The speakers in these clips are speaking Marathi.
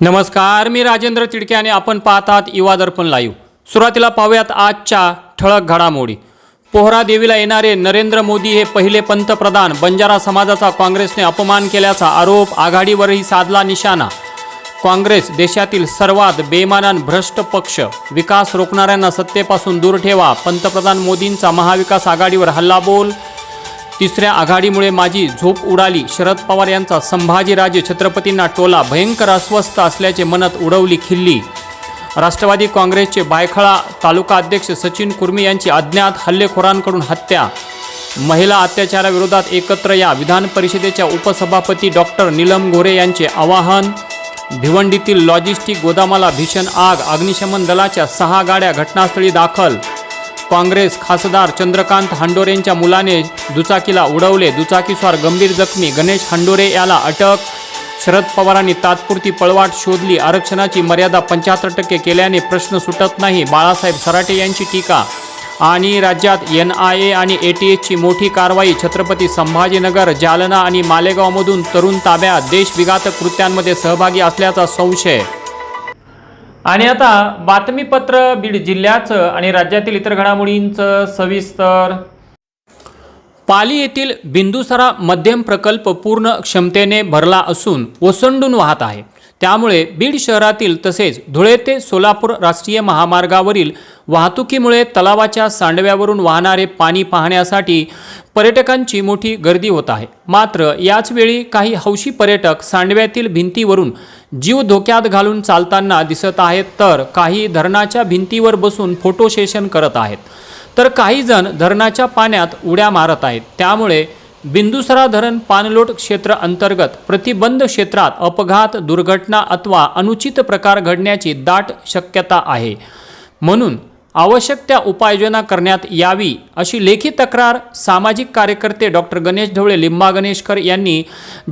नमस्कार मी राजेंद्र तिडके आणि आपण पाहतात युवा दर्पण लाईव्ह. सुरुवातीला पाहूयात आजच्या ठळक घडामोडी. पोहरा देवीला येणारे नरेंद्र मोदी हे पहिले पंतप्रधान. बंजारा समाजाचा काँग्रेसने अपमान केल्याचा आरोप आघाडीवरही साधला निशाणा. काँग्रेस देशातील सर्वात बेमानान भ्रष्ट पक्ष. विकास रोखणाऱ्यांना सत्तेपासून दूर ठेवा. पंतप्रधान मोदींचा महाविकास आघाडीवर हल्लाबोल तिसऱ्या आघाडीमुळे माझी झोप उडाली. शरद पवार यांचा संभाजीराजे छत्रपतींना टोला भयंकर अस्वस्थ असल्याचे मनात उडवली खिल्ली. राष्ट्रवादी काँग्रेसचे बायखळा तालुका अध्यक्ष सचिन कुर्मी यांची अज्ञात हल्लेखोरांकडून हत्या. महिला अत्याचाराविरोधात एकत्र या विधान परिषदेच्या उपसभापती डॉक्टर नीलम गोरे यांचे आवाहन. भिवंडीतील लॉजिस्टिक गोदामाला भीषण आग अग्निशमन दलाच्या सहा गाड्या घटनास्थळी दाखल. काँग्रेस खासदार चंद्रकांत हांडोरेंच्या मुलाने दुचाकीला उडवले. दुचाकीस्वार गंभीर जखमी. गणेश हांडोरे याला अटक. शरद पवारांनी तात्पुरती पळवाट शोधली. आरक्षणाची मर्यादा पंच्याहत्तर टक्के केल्याने प्रश्न सुटत नाही. बाळासाहेब सराटे यांची टीका. आणि राज्यात एन आय ए आणि ए टी एचची मोठी कारवाई छत्रपती संभाजीनगर जालना आणि मालेगावमधून तरुण ताब्यात. देशविघातक कृत्यांमध्ये सहभागी असल्याचा संशय आणि आता बातमीपत्र बीड जिल्ह्याचं आणि राज्यातील इतर घडामोडींचं सविस्तर. पाली येथील बिंदुसरा मध्यम प्रकल्प पूर्ण क्षमतेने भरला असून ओसंडून वाहत आहे. त्यामुळे बीड शहरातील तसेच धुळे ते सोलापूर राष्ट्रीय महामार्गावरील वाहतुकीमुळे तलावाच्या सांडव्यावरून वाहणारे पाणी पाहण्यासाठी पर्यटकांची मोठी गर्दी होत आहे. मात्र याचवेळी काही हौशी पर्यटक सांडव्यातील भिंतीवरून जीव धोक्यात घालून चालताना दिसत आहेत तर काही धरणाच्या भिंतीवर बसून फोटो सेशन करत आहेत. तर काही जण धरणाच्या पाण्यात उड्या मारत आहेत. त्यामुळे बिंदुसरा धरण पाणलोट क्षेत्र अंतर्गत प्रतिबंध क्षेत्रात अपघात दुर्घटना अथवा अनुचित प्रकार घडण्याची दाट शक्यता आहे. म्हणून आवश्यक त्या उपाययोजना करण्यात यावी अशी लेखी तक्रार सामाजिक कार्यकर्ते डॉक्टर गणेश ढवळे लिंबा गणेशकर यांनी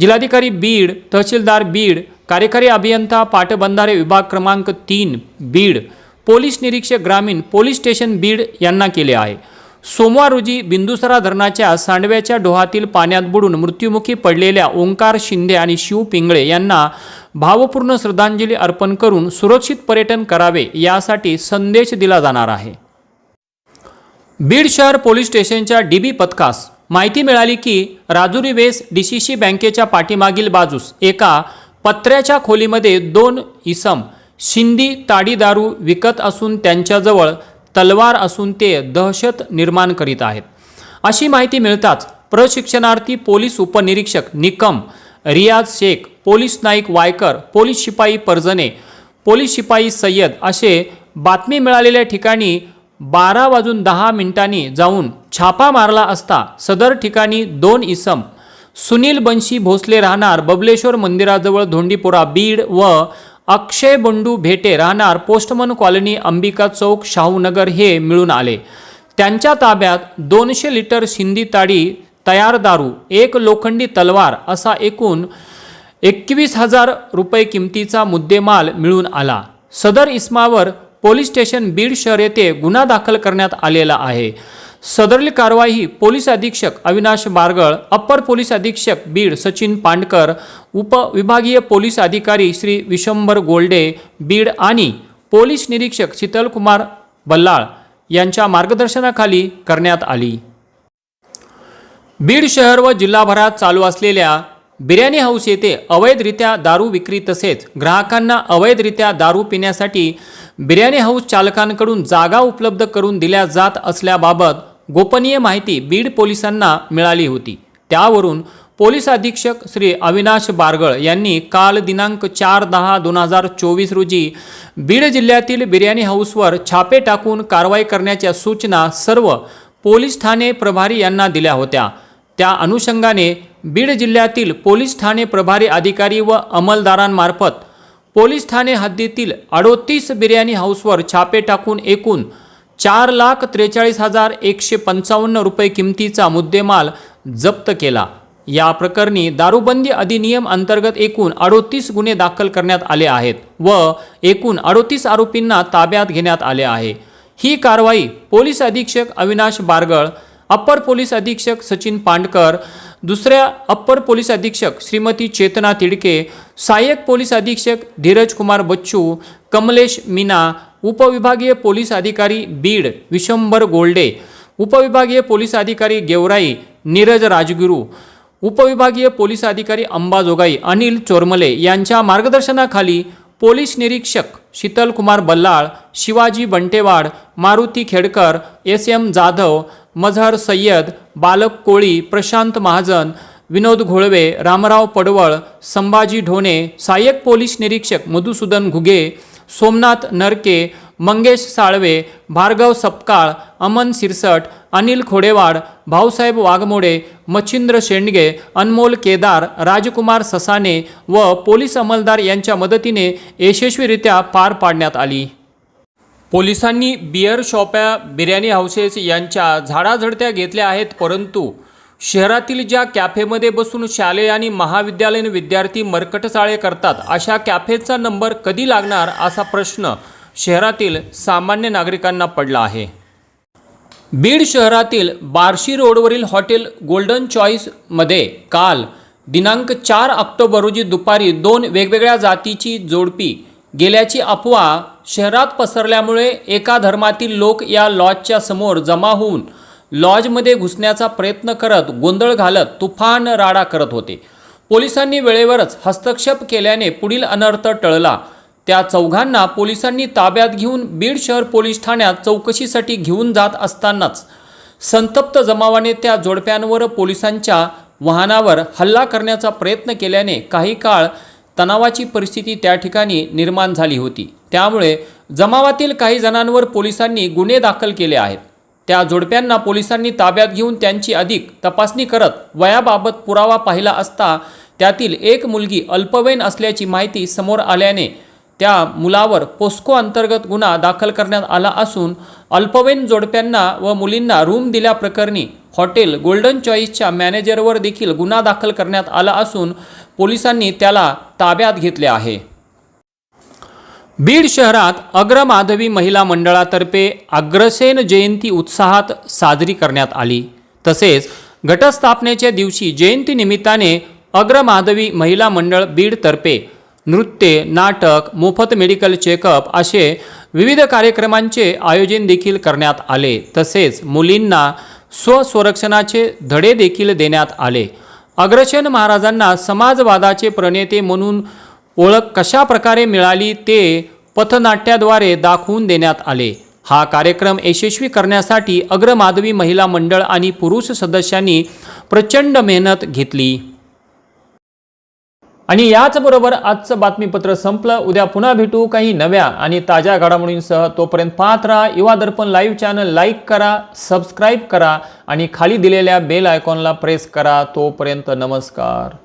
जिल्हाधिकारी बीड तहसीलदार बीड कार्यकारी अभियंता पाटबंधारे विभाग क्रमांक तीन बीड पोलीस निरीक्षक ग्रामीण पोलीस स्टेशन बीड यांना केले आहे. सोमवार रोजी बिंदुसरा धरणाच्या सांडव्याच्या डोहातील पाण्यात बुडून मृत्युमुखी पडलेल्या ओंकार शिंदे आणि शिव पिंगळे यांना भावपूर्ण श्रद्धांजली अर्पण करून सुरक्षित पर्यटन करावे यासाठी संदेश दिला जाणार आहे. बीड शहर पोलीस स्टेशनच्या डीबी पथकास माहिती मिळाली की राजुरी वेस डीसीसी बँकेच्या पाठीमागील बाजूस एका पत्र्याच्या खोलीमध्ये दोन इसम शिंदी ताडी दारू विकत असून त्यांच्याजवळ तलवार असून ते दहशत निर्माण करीत आहेत. अशी माहिती मिळताच प्रशिक्षणार्थी पोलीस उपनिरीक्षक निकम रियाज शेख पोलीस नाईक वायकर पोलीस शिपाई परजने पोलीस शिपाई सय्यद असे बातमी मिळालेल्या ठिकाणी बारा वाजून दहा मिनिटांनी जाऊन छापा मारला असता सदर ठिकाणी दोन इसम सुनील बंशी भोसले राहणार बबलेश्वर मंदिराजवळ धोंडीपुरा बीड व अक्षय बंडू भेटे राहणार पोस्टमन कॉलनी अंबिका चौक शाहूनगर हे मिळून आले. त्यांच्या ताब्यात दोनशे लिटर शिंदी ताडी तयार दारू एक लोखंडी तलवार असा एकूण एकवीस हजार रुपये किमतीचा मुद्देमाल मिळून आला. सदर इस्मावर पोलीस स्टेशन बीड शहर येथे गुन्हा दाखल करण्यात आलेला आहे. सदरली कारवाई ही पोलीस अधीक्षक अविनाश बारगळ अप्पर पोलीस अधीक्षक बीड सचिन पांडकर उपविभागीय पोलीस अधिकारी श्री विशंभर गोल्डे बीड आणि पोलीस निरीक्षक शीतलकुमार बल्लाळ यांच्या मार्गदर्शनाखाली करण्यात आली. बीड शहर व जिल्हाभरात चालू असलेल्या बिर्याणी हाऊस येथे अवैधरित्या दारू विक्री तसेच ग्राहकांना अवैधरित्या दारू पिण्यासाठी बिर्याणी हाऊस चालकांकडून जागा उपलब्ध करून दिल्या जात असल्याबाबत गोपनीय माहिती बीड पोलिसांना मिळाली होती. त्यावरून पोलीस अधीक्षक श्री अविनाश बारगळ यांनी काल दिनांक चार दहा दोन हजार चोवीस रोजी बीड जिल्ह्यातील बिर्याणी हाऊसवर छापे टाकून कारवाई करण्याच्या सूचना सर्व पोलीस ठाणे प्रभारी यांना दिल्या होत्या. त्या अनुषंगाने बीड जिल्ह्यातील पोलीस ठाणे प्रभारी अधिकारी व अंमलदारांमार्फत पोलीस ठाणे हद्दीतील अडोतीस बिर्याणी हाऊसवर छापे टाकून एकूण चार लाख त्रेचाळीस हजार एकशे पंचावन्न रुपये किमतीचा मुद्देमाल जप्त केला. या प्रकरणी दारूबंदी अधिनियम अंतर्गत एकूण अडोतीस गुन्हे दाखल करण्यात आले आहेत व एकूण अडोतीस आरोपींना ताब्यात घेण्यात आले आहे. ही कारवाई पोलीस अधीक्षक अविनाश बारगळ अप्पर पोलीस अधीक्षक सचिन पांडकर दुसऱ्या अप्पर पोलीस अधीक्षक श्रीमती चेतना तिडके सहाय्यक पोलीस अधीक्षक धीरज कुमार बच्चू कमलेश मीना उपविभागीय पोलीस अधिकारी बीड विशंभर गोल्डे उपविभागीय पोलीस अधिकारी गेवराई नीरज राजगुरू उपविभागीय पोलीस अधिकारी अंबाजोगाई अनिल चोरमले यांच्या मार्गदर्शनाखाली पोलीस निरीक्षक शीतलकुमार बल्लाळ शिवाजी बंटेवाड मारुती खेडकर एस एम जाधव मझहर सय्यद बालक कोळी प्रशांत महाजन विनोद घोळवे रामराव पडवळ संभाजी ढोणे सहाय्यक पोलीस निरीक्षक मधुसूदन घुगे सोमनाथ नरके मंगेश साळवे भार्गव सपकाळ अमन सिरसट अनिल खोडेवाड भाऊसाहेब वाघमोडे मच्छिंद्र शेंडगे अनमोल केदार राजकुमार ससाने व पोलीस अंमलदार यांच्या मदतीने यशस्वीरित्या पार पाडण्यात आली. पोलिसांनी बिअर शॉप्या बिर्याणी हाऊसेस यांच्या झाडाझडत्या घेतल्या आहेत परंतु शहरातील ज्या कॅफेमध्ये बसून शालेय आणि महाविद्यालयीन विद्यार्थी मरकटचाळे करतात अशा कॅफेचा नंबर कधी लागणार असा प्रश्न शहरातील सामान्य नागरिकांना पडला आहे. बीड शहरातील बार्शी रोडवरील हॉटेल गोल्डन चॉईसमध्ये काल दिनांक चार ऑक्टोबर रोजी दुपारी दोन वेगवेगळ्या जातीची जोडपी गेल्याची अफवा शहरात पसरल्यामुळे एका धर्मातील लोक या लॉजच्या समोर जमा होऊन लॉजमध्ये घुसण्याचा प्रयत्न करत गोंधळ घालत तुफान राडा करत होते. पोलिसांनी वेळेवरच हस्तक्षेप केल्याने पुढील अनर्थ टळला. त्या चौघांना पोलिसांनी ताब्यात घेऊन बीड शहर पोलीस ठाण्यात चौकशीसाठी घेऊन जात असतानाच संतप्त जमावाने त्या जोडप्यांवर पोलिसांच्या वाहनावर हल्ला करण्याचा प्रयत्न केल्याने काही काळ तणावाची परिस्थिती त्या ठिकाणी निर्माण झाली होती. त्यामुळे जमावातील काही जणांवर पोलिसांनी गुन्हे दाखल केले आहेत. त्या जोडप्यांना पोलिसांनी ताब्यात घेऊन त्यांची अधिक तपासणी करत वयाबाबत पुरावा पाहिला असता त्यातील एक मुलगी अल्पवयीन असल्याची माहिती समोर आल्याने त्या मुलावर पोस्को अंतर्गत गुन्हा दाखल करण्यात आला असून अल्पवयीन जोडप्यांना व मुलींना रूम दिल्याप्रकरणी हॉटेल गोल्डन चॉईसच्या मॅनेजरवर देखील गुन्हा दाखल करण्यात आला असून पोलिसांनी त्याला ताब्यात घेतले आहे. बीड शहरात अग्रमाधवी महिला मंडळातर्फे अग्रसेन जयंती उत्साहात साजरी करण्यात आली. तसेच घटस्थापनेच्या दिवशी जयंतीनिमित्ताने अग्रमाधवी महिला मंडळ बीडतर्फे नृत्य नाटक मोफत मेडिकल चेकअप असे विविध कार्यक्रमांचे आयोजन देखील करण्यात आले. तसेच मुलींना स्वसंरक्षणाचे धडे देखील देण्यात आले. अग्रसेन महाराजांना समाजवादाचे प्रणेते म्हणून ओळख कशा प्रकारे मिळाली ते पथनाट्याद्वारे दाखवून देण्यात आले. हा कार्यक्रम यशस्वी करण्यासाठी अग्रमाधवी महिला मंडळ आणि पुरुष सदस्यांनी प्रचंड मेहनत घेतली. आणि याचबरोबर आजचं बातमीपत्र संपलं. उद्या पुन्हा भेटू काही नव्या आणि ताज्या घडामोडींसह. तोपर्यंत पाहत राहा Yuva Darpan live channel. Like करा सबस्क्राईब करा आणि खाली दिलेल्या बेल आयकॉनला प्रेस करा. तोपर्यंत नमस्कार.